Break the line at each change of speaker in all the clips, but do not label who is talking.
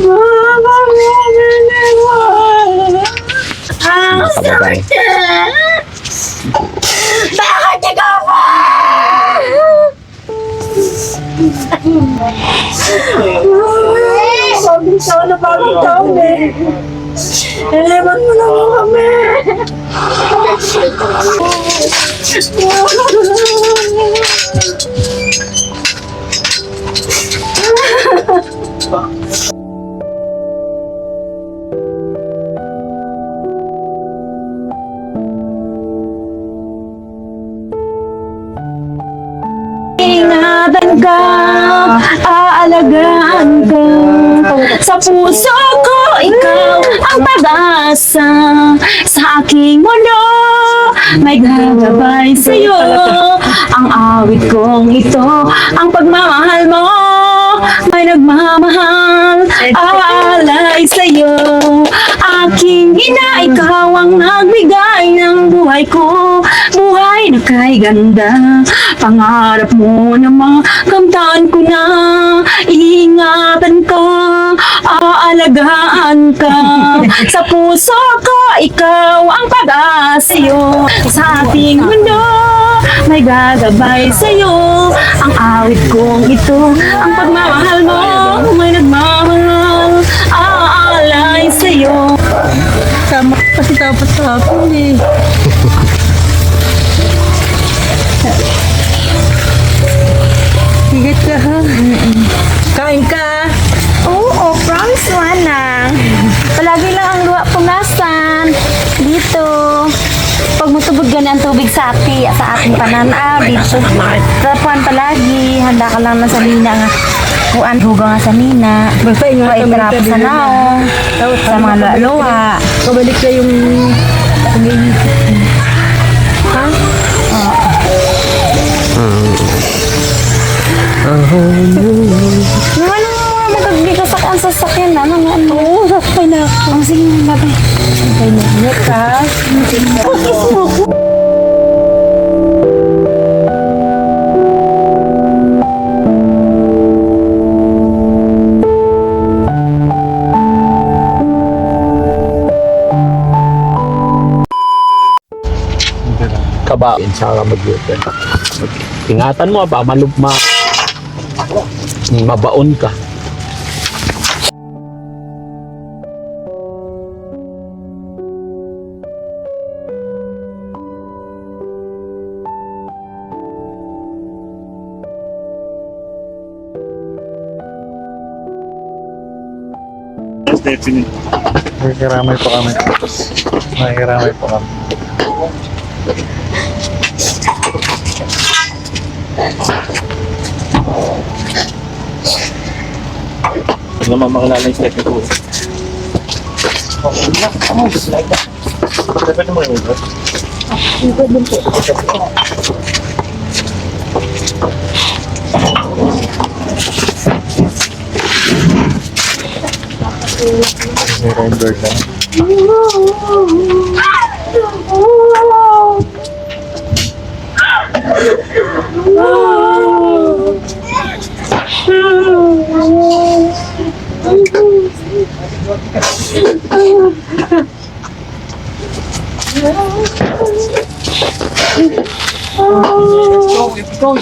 Mama, Ang
Nakababae.
sakit! Bakit ikaw ba? Bagong taon na bagong taon eh. Eleman mo na mo kami. Ingatan ka, aalagaan ka. Sa puso ko, ikaw ang pag-asa. Sa aking mundo, may gagabay sa'yo. Ang awit kong ito, ang pagmamahal mo May nagmamahal, aalay sa'yo. Aking ina, ikaw ang nagbigay ng buhay ko. Buhay na kay ganda. Pangarap mo na makamtan ko na. Ingatan ka, aalagaan ka. Sa puso ko, ikaw ang pag-asiyo Sa ating mundo, may gagabay sa'yo Ang awit kong ito, ang pagmamahal mo May nagmamahal, aalay sa'yo
Tama kasi dapat sa akin eh.
Ang tubig sa ati, sa ating pananaw, dito. Tapuan palagi, handa ka lang na sa mina nga. Kuan huga nga sa mina.
Basta ingatan mo
Trap sa naong. Sa mga luwa.
Kabalik na yung. Ha?
Naman ang mga magagbigas sa ang sasakyan na. Ano, ano? Oo, sakay na ako. Oh, sige, babay.
Sakay na. Ingat ka.
Kabain sa mag-yutan. Ingatan mo ba, malugma. Mabaon ka.
Stephanie.
Nakikiramay po kami. Nakikiramay po kami.
Pag naman makilala yung Stephanie ko. Pwede Go.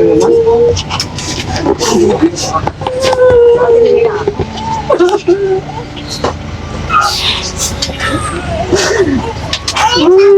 Thank you. Mm.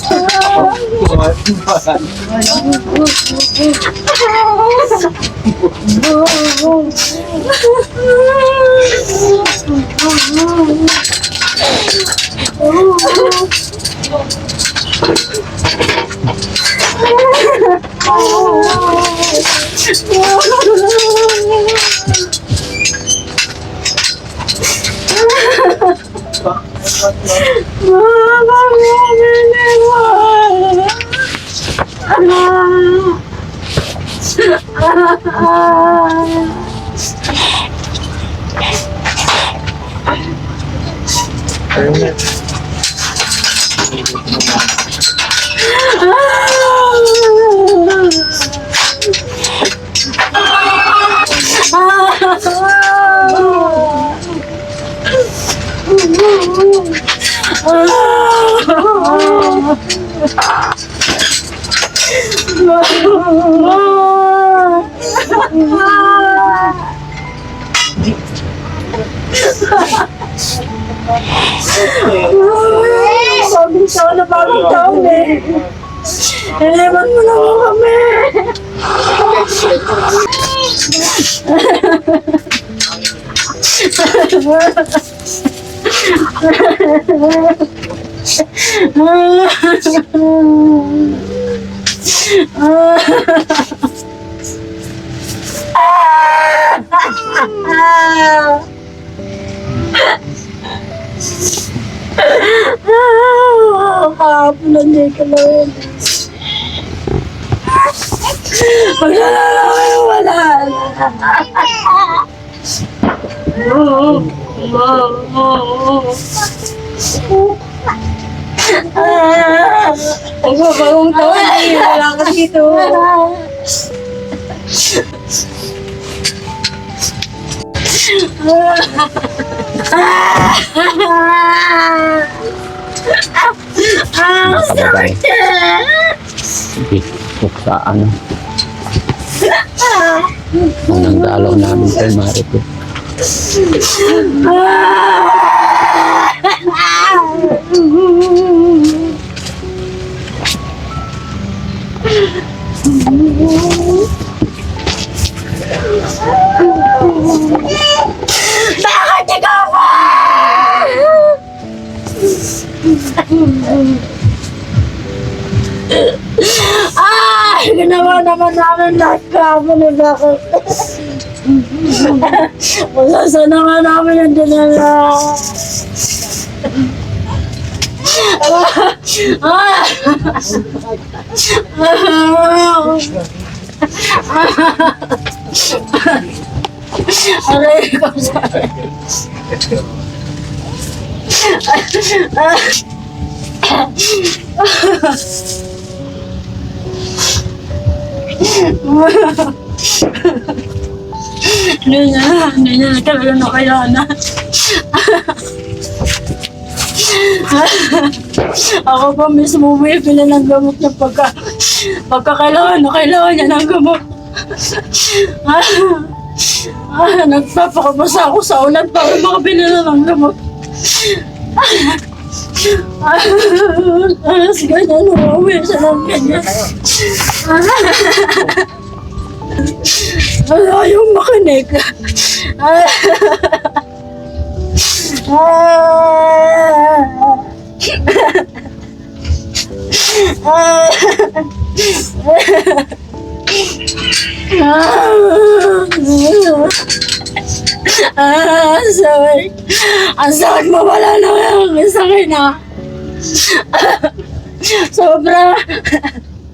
Oh, mo yung ulo?
May rainbird lang.
Bagong taon na bagong taon eh. Iniwan mo na mo kami. Kahapon nandito na yun. Maglalala kayo, wala na. Magbabagong taon eh. Wala ka dito.
Nakababay. Sige, sa ano. Unang dalaw namin kay Marito.
Bakit ikaw ba? Ah! Ginawa naman namin lahat kahapon eh bakit? Masasa na nga namin ang dinala. Ah! Aray ko sa... Hindi na, hindi na talaga na kailangan. Ako pa mismo bumibili ng gamot na pagka, pagka kailangan na kailangan niya ng gamot. ah, nagpapakabasa ako sa ulan para makabili na ng gamot. Ah, ah, sige na, umuwi siya ng ganyan. Ah, ayaw makinig. Ah, sorry. Ang sakit mo wala na yung sakit na. Sobra.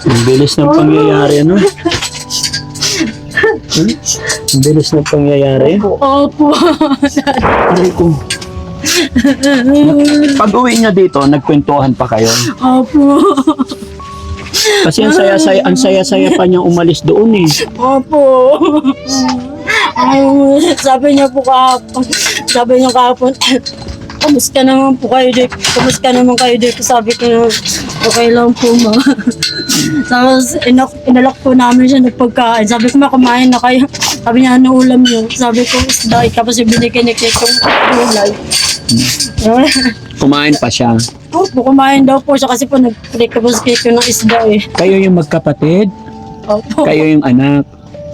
Ang bilis ng pangyayari, ano? Hmm? Ang bilis ng pangyayari.
Opo.
Aray ko. Pag uwi niya dito, nagkwentuhan pa kayo.
Opo.
Kasi ang saya-saya, ang saya-saya pa niyang umalis doon eh.
Opo. Ay, sabi niya po kahapon, sabi niya kahapon, kamusta naman po kayo dito? Kamusta naman kayo dito? Sabi ko na, okay lang po ma. Tapos, inak, inalak po namin siya ng pagkain. Sabi ko, kumain na kayo. Sabi niya, ano ulam niyo? Sabi ko, isda. Tapos yung binigay ni Kate yung gulay.
Kumain pa siya.
Opo, kumain daw po siya kasi po cake yung ng isda eh.
Kayo yung magkapatid,
Opo.
kayo yung anak.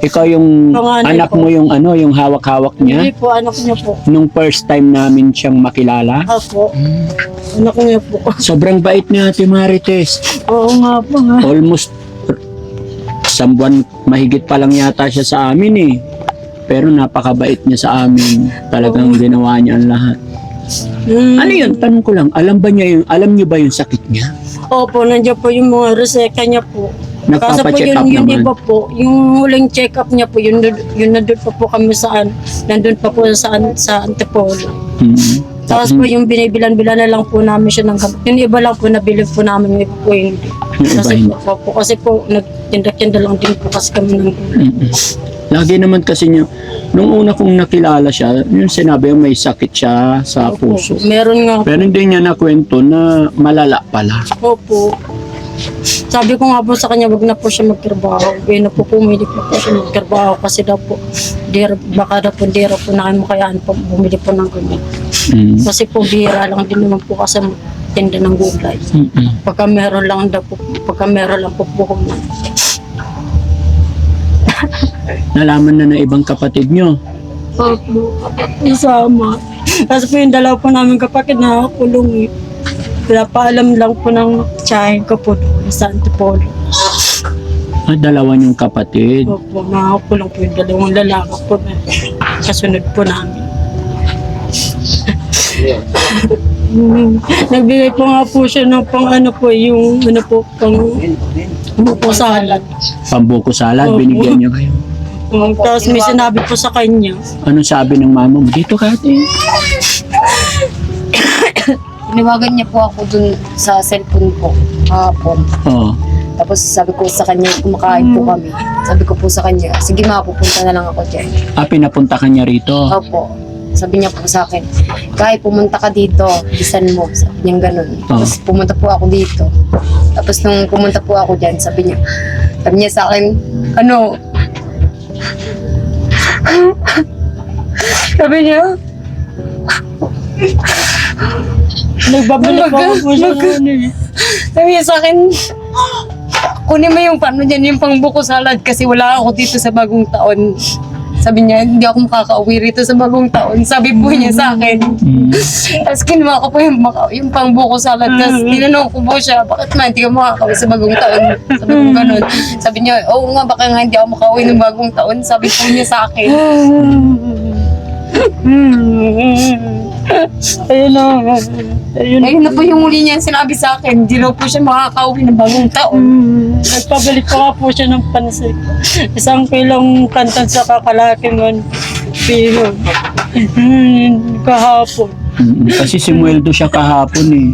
Ikaw yung
Panganay
anak
po.
mo yung ano, yung hawak-hawak
Hindi
niya.
po, anak niya po.
Nung first time namin siyang makilala.
Opo. Anak niya po.
Sobrang bait ni Ate Marites.
Oo nga po nga.
Almost isang buwan mahigit pa lang yata siya sa amin eh. Pero napakabait niya sa amin. Talagang ginawa niya ang lahat.
Mm.
Ano yun? Tanong ko lang, alam ba niya yung, alam niyo ba yung sakit niya?
Opo, nandiyan po yung mga reseka niya po. Kaso po
Nagpapacheck up
yun
naman.
iba po, yung huling check up niya po, yun, yun nandun pa po kami saan, nandun pa po saan, sa Antipolo.
Hmm.
Tapos po yung binibilan-bilan na lang po namin siya ng gamot. Yung iba lang po nabili po namin, yung iba po hindi.
Yung iba
Kasi
hindi.
po, po, kasi po, nagtinda-tinda lang din po kasi kami ng.
Mm-mm. Lagi naman kasi niya, nung una kong nakilala siya, yung sinabi may sakit siya sa
Opo,
puso.
Meron nga po.
Pero hindi niya nakwento na malala pala.
Opo. Sabi ko nga po sa kanya, wag na po siya magtrabaho. Eh, na po pumili po po siya magtrabaho kasi daw po, dira, baka daw po dira po na makayaan po bumili po ng ganyan.
Mm.
Kasi po bira lang din naman po kasi tinda ng gulay.
Mm-mm.
Pagka meron lang daw po, pagka meron lang po po kung
Nalaman na ng ibang kapatid niyo.
Opo, isama. Kasi po yung dalawa po namin kapatid na kulong eh. Pinapaalam lang po ng tiyahin ko po doon sa Antipolo.
Ah, dalawa niyong kapatid.
Opo, nakakulong po yung dalawang lalaki po na kasunod po namin. Mm, Nagbigay po nga po siya ng pang ano po, yung ano po, pang ano po salad.
Pambuko salad,
Opo.
binigyan niyo kayo.
Um, tapos may sinabi po sa kanya,
Ano sabi ng mama mo? Dito ka ate.
Tinawagan niya po ako dun sa cellphone po kahapon.
Oo.
Tapos sabi ko sa kanya, kumakain po kami. Sabi ko po sa kanya, sige ma, pupunta na lang ako dyan.
Ah, pinapunta ka niya rito.
Opo. Sabi niya po sa akin, Kay, pumunta ka dito, bisan mo. Sabi niya ganun. Tapos pumunta po ako dito. Tapos nung pumunta po ako dyan, sabi niya, sabi niya sa akin, ano? sabi niya,
nagbabalik
Mag-
po siya
mag-
ano eh.
sabi niya sa akin, kunin mo yung paano dyan, yung pangbuko salad kasi wala ako dito sa bagong taon. Sabi niya, hindi ako makakauwi rito sa bagong taon. Sabi po niya sa akin.
Mm.
Tapos kinuha ko po yung, maka- yung pangbuko salad. Tapos tinanong ko po siya, bakit man hindi ka makakauwi sa bagong taon? Sabi ko ganun. Sabi niya, oo nga, baka nga hindi ako makauwi ng bagong taon. Sabi po niya sa akin.
Ayun na. Ayun na.
Ayun na po yung huli niya sinabi sa akin. Hindi raw po siya makakauwi ng bagong taon.
Mm, nagpabalik pa nga po siya ng pansik. Isang kilong kantan sa kakalaki man. Pero, mm, kahapon.
Mm, Kasi si Mueldo siya kahapon eh.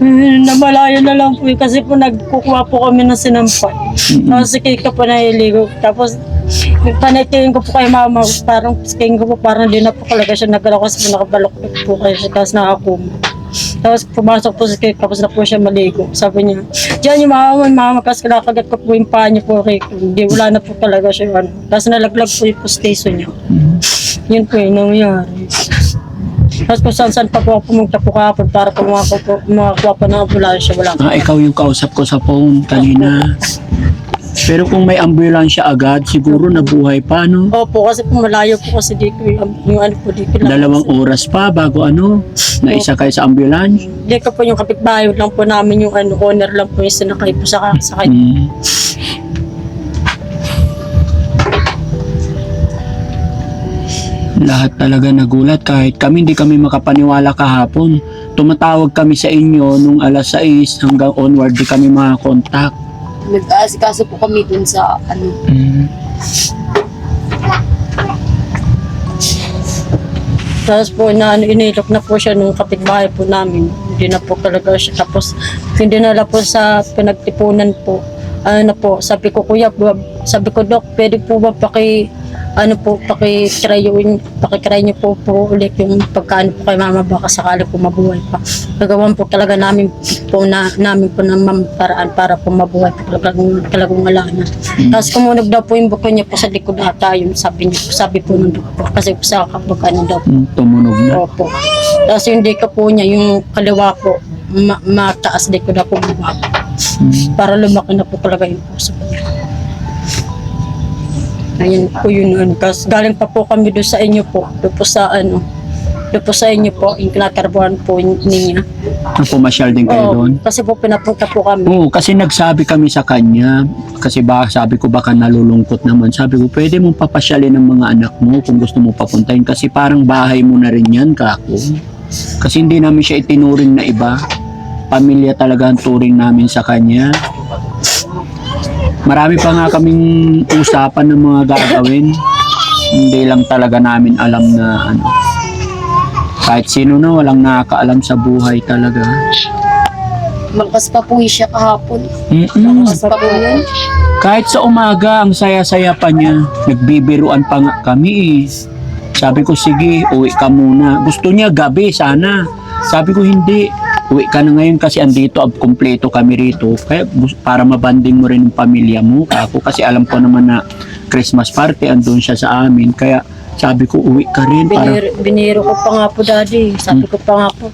Mm, namalayo na lang po yun kasi po nagkukuha po kami ng sinampay.
Mm.
Tapos si Kika po nahiligo. Tapos panitingin ko po kay mama, parang tingin ko po parang di na po talaga siya nagalaw kasi po nakabalok po kayo siya tapos nakakuma. Tapos pumasok po si Kika tapos na po siya maligo. Sabi niya, diyan yung mama, mama kasi kinakagat ko po yung paa niya po Rico. Hindi, wala na po talaga siya. Ano. Tapos nalaglag po yung postation niya. Yun po yung nangyari. Tapos kung saan saan pa po ako pumunta po kahapon para po makakuha, po, ng ambulansya. Wala.
Ah, ikaw yung kausap ko sa phone kanina. Pero kung may ambulansya agad, siguro nabuhay pa, no?
Opo, kasi po malayo po kasi dito yung, yung ano po dito. lang.
Dalawang oras pa bago ano, naisa kayo sa ambulance.
Hindi ko po yung kapitbahay lang po namin yung ano, owner lang po yung sinakay po sa, sa kanya.
Mm. Lahat talaga nagulat kahit kami hindi kami makapaniwala kahapon. Tumatawag kami sa inyo nung alas 6 hanggang onward di kami makakontak.
Nag-aasikaso po kami dun sa ano.
Mm.
Tapos po na ano, inilok na po siya nung kapitbahay po namin. Hindi na po talaga siya. Tapos hindi na po sa pinagtipunan po. Ano na po, sabi ko kuya, sabi ko dok, pwede po ba paki ano po, paki-try yung, paki-try niyo po po ulit yung pagkaano po kay mama baka sakali po mabuhay pa. Gagawan po talaga namin po na, namin po ng paraan para po mabuhay po talagang, talagang wala na. Tapos kumunog daw po yung buko niya po sa likod ata yun, sabi niya po, sabi po ng doktor. Kasi po sa kapag ano daw po.
Mm, Tumunog na.
Opo. Tapos yung dika po niya, yung kaliwa po, ma- mataas diko na po baba.
Mm.
Para lumaki na po talaga yung puso niya. Ayun po yun. Ano. Tapos galing pa po kami doon sa inyo po. Doon po sa ano. Doon po sa inyo po. Yung kinakarbuhan po ninyo.
Pumasyal din kayo
Oo,
doon.
kasi po pinapunta po kami.
Oo, kasi nagsabi kami sa kanya, kasi ba, sabi ko baka nalulungkot naman. Sabi ko, pwede mong papasyalin ng mga anak mo kung gusto mo papuntahin kasi parang bahay mo na rin yan, kako. Kasi hindi namin siya itinuring na iba. Pamilya talaga ang turing namin sa kanya. Marami pa nga kaming usapan ng mga gagawin. Hindi lang talaga namin alam na ano. Kahit sino na walang nakakaalam sa buhay talaga.
Malakas pa po siya kahapon.
Mm-mm.
Malakas pa po yun.
Kahit sa umaga, ang saya-saya pa niya. Nagbibiruan pa nga kami eh. Sabi ko, sige, uwi ka muna. Gusto niya gabi, sana. Sabi ko, hindi. Uwi ka na ngayon kasi andito, ab kumpleto kami rito. Kaya para mabanding mo rin yung pamilya mo. Ako kasi alam ko naman na Christmas party, andun siya sa amin. Kaya sabi ko, uwi ka rin. Para,
Biniro, biniro ko pa nga po daddy. Sabi ko pa nga po.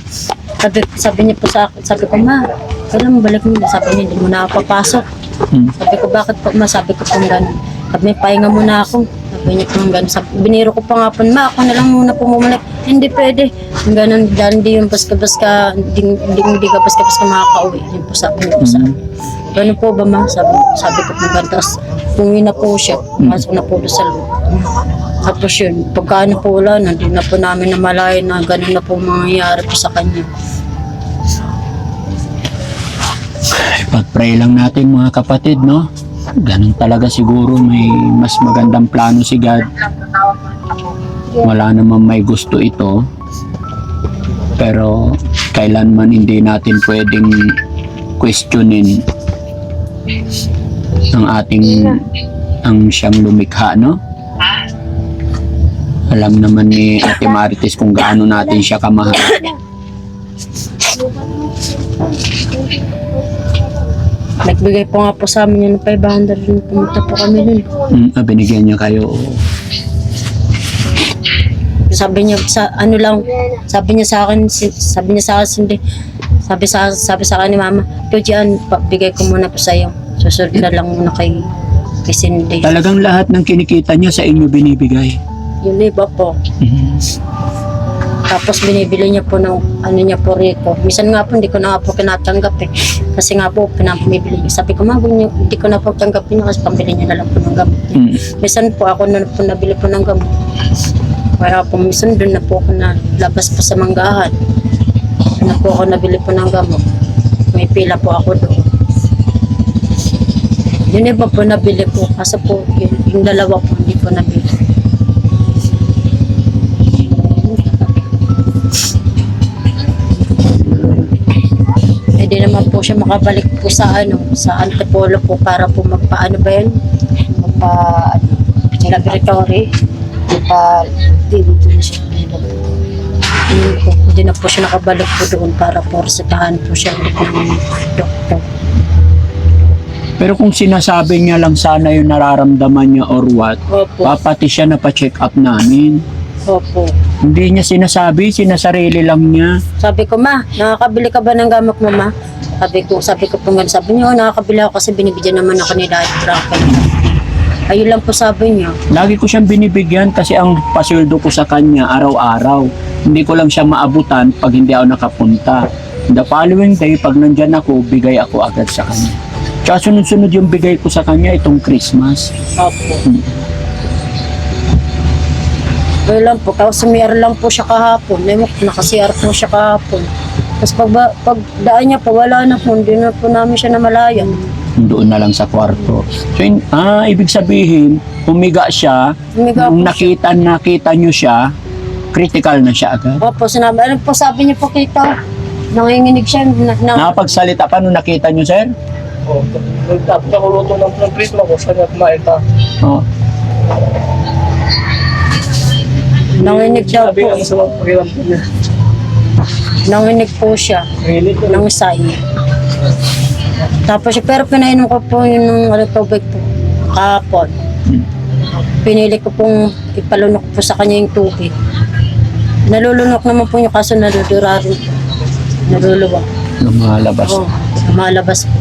Sabi, sabi niya po sa akin, sabi ko ma, kailan mo balik mo? Sabi niya, hindi mo na papasok.
Hmm.
Sabi ko, bakit po ma? Sabi ko po gano'n. Sabi niya, pahinga muna ako. Sabi niya po gano'n. Sabi, biniro ko pa nga po, ma, ako na lang muna pumumalik. Hindi pwede. Yung gano'n, dahil hindi yung baska-baska, hindi, hindi, hindi ka baska-baska makakauwi. Yun po sabi niya po sa akin. Ganun po ba ma? Sabi, sabi ko po gano'n. Tapos, umuwi na po siya. Pasok na po doon sa loob. Tapos yun, pagka ano po wala, hindi na po namin namalayan na gano'n na po mangyayari po sa kanya.
Pag-pray lang natin mga kapatid, no? Ganun talaga siguro may mas magandang plano si God. Wala naman may gusto ito. Pero kailanman hindi natin pwedeng questionin ang ating ang siyang lumikha, no? Alam naman ni Ate Marites kung gaano natin siya kamahal.
Nagbigay po nga po sa amin yun ng 500 yun. Pumunta po kami dun.
Mm, ah, binigyan niya kayo.
Sabi niya sa ano lang, sabi niya sa akin, si- sabi niya sa akin, hindi, sabi sa sabi sa akin ni mama, dyan, bigay ko muna po sa iyo. Susunod na lang muna kay, kay Cindy.
Talagang lahat ng kinikita niya sa inyo binibigay.
Yung iba po.
Mhm.
Tapos binibili niya po ng ano niya po rito. Minsan nga po hindi ko na po kinatanggap eh. Kasi nga po pinapamibili niya. Sabi ko, ma, huwag niyo- hindi ko na po tanggapin niya kasi pambili niya na lang po ng gamot.
Mm.
Minsan po ako na po nabili po ng gamot. Kaya po minsan doon na po ako na labas po sa manggahan. Doon na po ako nabili po ng gamot. May pila po ako doon. Yun iba po nabili po. Kasi po yun, yung dalawa po hindi po nabili. Pwede naman po siya makabalik po sa ano, sa Antipolo po para po magpaano ba yun? Magpa, ano, laboratory. Magpa, dito na siya. Yun po, hindi na po siya nakabalik po doon para po resetahan po siya ng doktor.
Pero kung sinasabi niya lang sana yung nararamdaman niya or what,
Opo,
papati siya na pa-check up namin.
opo.
Hindi niya sinasabi, sinasarili lang niya.
Sabi ko, ma, nakakabili ka ba ng gamot mo, ma? Sabi ko, sabi ko po nga, sabi niyo, "Oo, nakakabili ako kasi binibigyan naman ako ni Daddy Frankie. Ayun lang po sabi niya.
Lagi ko siyang binibigyan kasi ang pasweldo ko sa kanya araw-araw. Hindi ko lang siya maabutan pag hindi ako nakapunta. The following day, pag nandyan ako, bigay ako agad sa kanya. Tsaka sunod-sunod yung bigay ko sa kanya itong Christmas.
Opo.
Hmm.
Ayun lang po, kasi meron lang po siya kahapon. Nakasiyar po siya kahapon. Tapos pag, ba- pag daan niya po, wala na po, hindi na po namin siya namalayan.
Doon na lang sa kwarto. So, yun- ah, ibig sabihin, humiga siya,
Humiga
nung nakita, nakita nyo siya, critical na siya agad.
Opo, sinabi, ano po sabi niya po kito? Nanginginig siya. Na, na,
Nakapagsalita pa nung nakita nyo, sir?
Oh, tapos ako luto ng ng prisma ko, saan kumain ka?
Oh.
Nanginig daw
Sabi
po.
ang sa mga pakiramdam niya.
Nanginig po siya.
Nanginig ko.
ng say. Tapos, pero pinainom ko po yun ng ano, tubig po, kahapon. Pinili ko pong ipalunok po sa kanya yung tubig. Nalulunok naman po yung kaso naludura rin po. Naluluwa.
Lumalabas.
Oo, lumalabas po.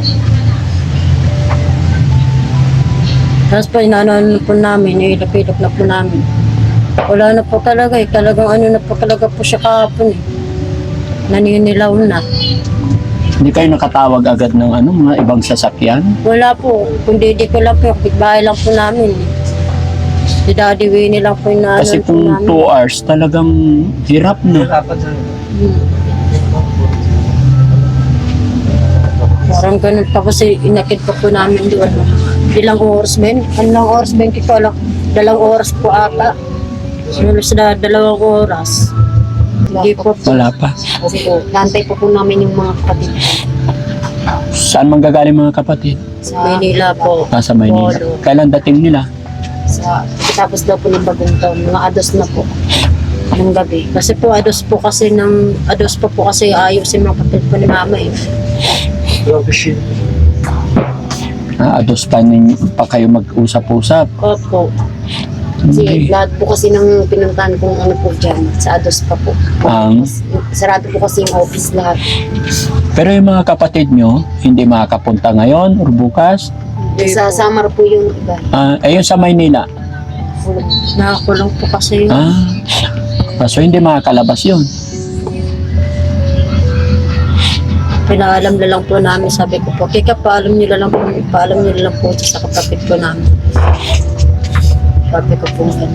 Tapos po, inaano po namin, nilapilap na po namin. Wala na po talaga eh. Talagang ano na po talaga po siya kahapon eh. Naninilaw na.
Hindi kayo nakatawag agad ng ano, mga ibang sasakyan?
Wala po. Kundi di ko lang po. Bahay lang po namin. Si Daddy Winnie lang po yung
Kasi
po
kung
namin.
2 hours, talagang hirap na.
Hmm. Parang ganun. Tapos eh, inakit pa po namin doon. Ilang oras ba yun? Ilang oras ba yun? Hindi ko alam. Dalawang oras po ata. Sunod sa dalawang oras. Hindi po po.
Wala pa.
Kasi po, nantay po po namin yung mga kapatid ko
Saan manggagaling mga kapatid?
sa
Maynila po.
Nasa Maynila.
Polo.
Kailan dating nila?
Sa, tapos daw po ng bagong taon, mga ados na po. Ng gabi.
Kasi po ados po kasi ng ados pa po kasi ayaw si mga kapatid po ni mama eh.
Ah, ados pa, ninyo, pa kayo mag-usap-usap.
Opo.
Kasi
Hindi.
lahat po kasi ng pinuntahan kong ano po dyan, sa ados pa po.
Ang-
Sarado po kasi yung office lahat.
Pero yung mga kapatid nyo, hindi makakapunta ngayon or bukas.
Sa summer po yung iba.
Ah, ayun sa Maynila.
Nakakulong po kasi yun.
Ah, kaso hindi makakalabas yun.
Pinaalam na lang po namin, sabi ko po, kaya paalam nyo na lang po, paalam nyo na lang po sa kapatid ko namin. Sabi ko po, ganun.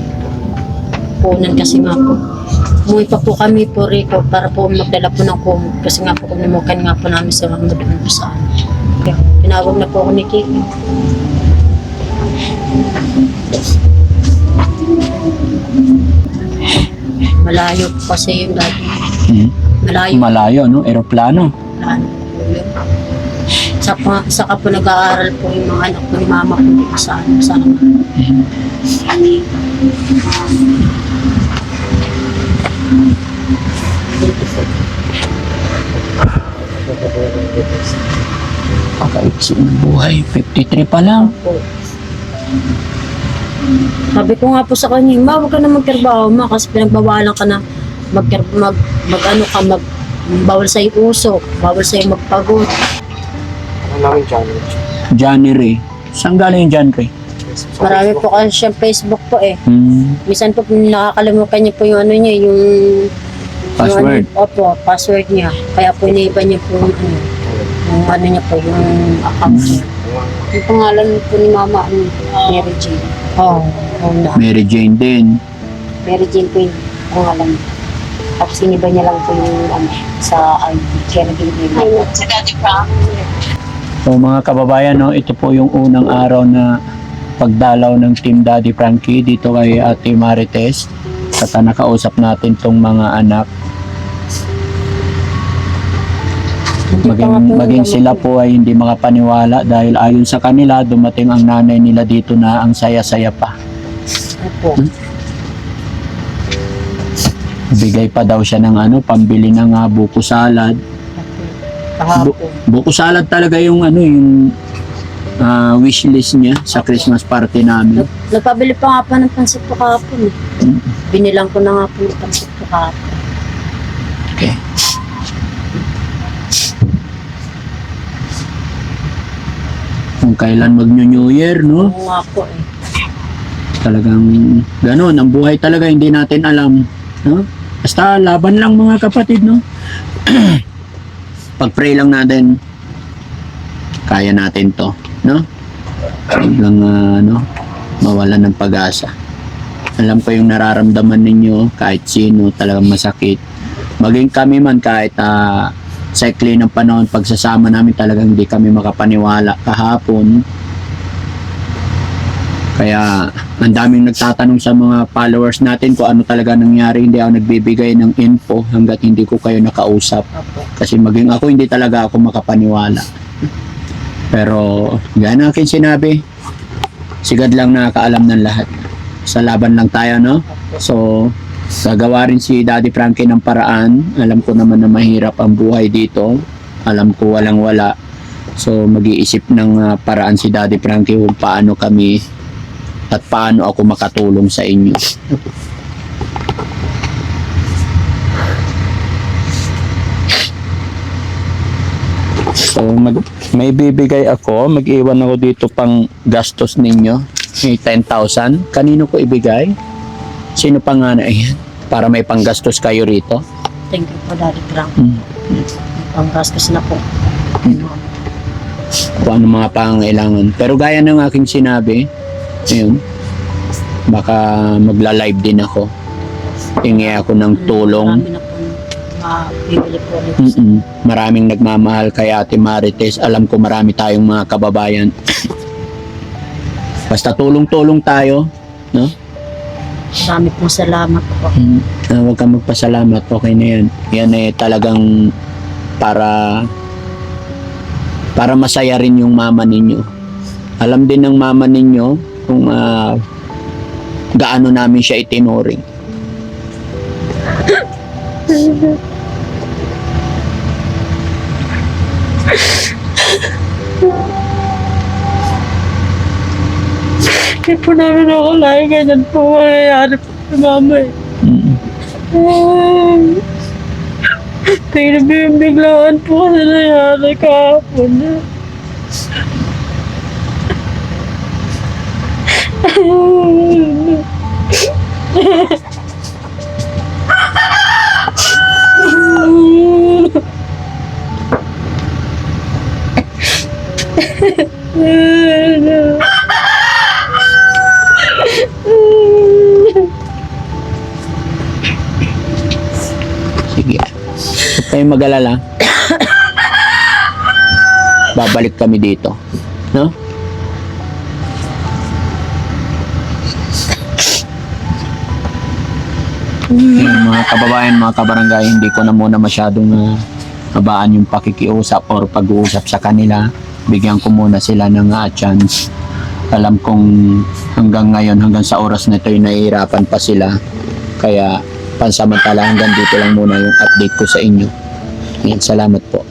Punan kasi nga po. Umuwi pa po kami po Rico para po magdala po ng kumot kasi nga po kunimukan nga po namin sa mga doon po sa amin. Kaya tinawag na po ako ni Kiki. Malayo po kasi yung dati.
Hmm.
Malayo
Malayo, no? Aeroplano.
ano yun. Saka, saka po nag-aaral po yung mga anak ko ni mama ko sa ano, sa ano.
Pakaiksi ng buhay. 53 pa lang.
Sabi ko nga po sa kanya, ma, huwag ka na magtrabaho, ma, kasi pinagbawalan ka na mag, mag, mag ano ka, mag, bawal sa'yo usok, bawal sa'yo magpagod.
Namin challenge?
January. Saan galing yung January?
Marami po kasi siyang Facebook po eh.
Hmm.
Minsan po nakakalimutan niya po yung ano niya, yung
Password.
Yung, ano, opo, password niya. Kaya po iniba niya po yung ano, yung ano niya po, yung account niya.
Yung pangalan po ni mama, ano, Mary Jane.
Oo, oh, na.
Mary Jane din.
Mary Jane po yung pangalan. Tapos iniba niya lang po yung ano, sa ID. Kaya naging Mary.
So mga kababayan, no, ito po yung unang araw na pagdalaw ng Team Daddy Frankie dito kay Ate Marites. At ah, nakausap natin tong mga anak. Maging, maging sila
po.
ay hindi makapaniwala dahil ayon sa kanila, dumating ang nanay nila dito na ang saya-saya pa.
Opo.
Bigay pa daw siya ng ano, pambili ng ah, buko salad.
Kahapon.
Buko salad talaga yung ano, yung ah, wish list niya sa Christmas party namin.
Nag, nagpabili pa nga pa ng pansit po kahapon. eh.
Mm.
Binilang ko na nga po ng pansit po kahapon.
Okay. Kung kailan mag-New Year, no?
Oo nga po eh.
Talagang gano'n, ang buhay talaga hindi natin alam, no? Basta laban lang mga kapatid, no? Pag-pray lang natin, kaya natin to, no? Huwag lang, ah, ano, mawalan ng pag-asa. Alam ko yung nararamdaman ninyo, kahit sino, talagang masakit. Maging kami man kahit ah, sa ikli ng panahon, pagsasama namin talagang hindi kami makapaniwala kahapon. Kaya ang daming nagtatanong sa mga followers natin kung ano talaga nangyari. Hindi ako nagbibigay ng info hanggat hindi ko kayo nakausap. Kasi maging ako, hindi talaga ako makapaniwala. Pero, yan ang akin sinabi. Sigad lang nakakaalam ng lahat. Sa laban lang tayo, no? So, gagawa rin si Daddy Frankie ng paraan. Alam ko naman na mahirap ang buhay dito. Alam ko walang wala. So, mag-iisip ng ah, paraan si Daddy Frankie kung paano kami at paano ako makatulong sa inyo. So, mag, may bibigay ako. Mag-iwan ako dito pang gastos ninyo. May 10,000. Kanino ko ibigay? Sino pa nga na yan? Para may panggastos kayo rito.
Thank you po, Daddy Frank.
Hmm.
Panggastos na po.
Kung ano mga pangailangan. Pero gaya ng aking sinabi, ayun, baka magla-live din ako. Hingi ako ng tulong.
Po ulit.
Mm-mm. Maraming nagmamahal kay Ate Marites. Alam ko marami tayong mga kababayan. Basta tulong-tulong tayo, no?
Marami pong salamat po.
Mm. Ah, huwag kang magpasalamat. Okay na yan. Yan eh talagang para para masaya rin yung mama ninyo. Alam din ng mama ninyo kung ah, gaano namin siya itinuring.
Hindi po namin ako lahat ganyan po mangyayari po sa mama eh.
Mm.
Pinagbibiglaan po kasi nangyari kahapon eh.
Sige. Huwag kayong mag-alala. Babalik kami dito. No? Yung mga kababayan, mga kabarangay, hindi ko na muna masyadong habaan yung pakikiusap or pag-uusap sa kanila. Bigyan ko muna sila ng uh, chance. Alam kong hanggang ngayon, hanggang sa oras na ito, nahihirapan pa sila. Kaya pansamantala hanggang dito lang muna yung update ko sa inyo. Yan, salamat po.